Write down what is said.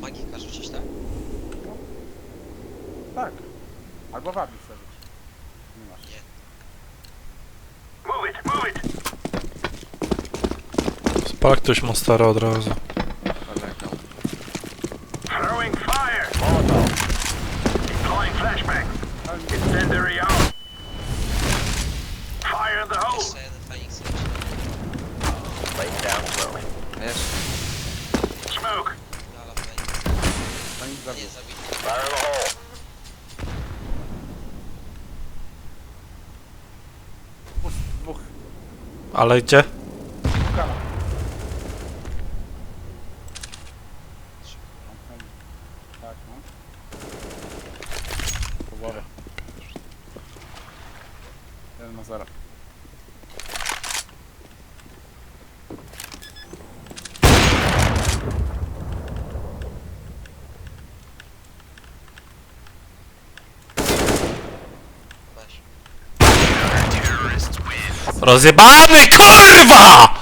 magika rzucić, tak? Tak. Albo wabi sobie. Nie masz. Nie. Move it, move it. Spal ktoś Monstera od razu. Throwing fire. Deploying flashbang. Incendiary out. Fire in the hole. Jeszcze jeden Feniks leci. Laying down slowly. Wiesz? Nic zabił. zabili. Fire in the hole. Pust, dwóch. Ale gdzie? Kala. Tak, no. Po głowie. Jeden na zero. Rozjebany KURWA!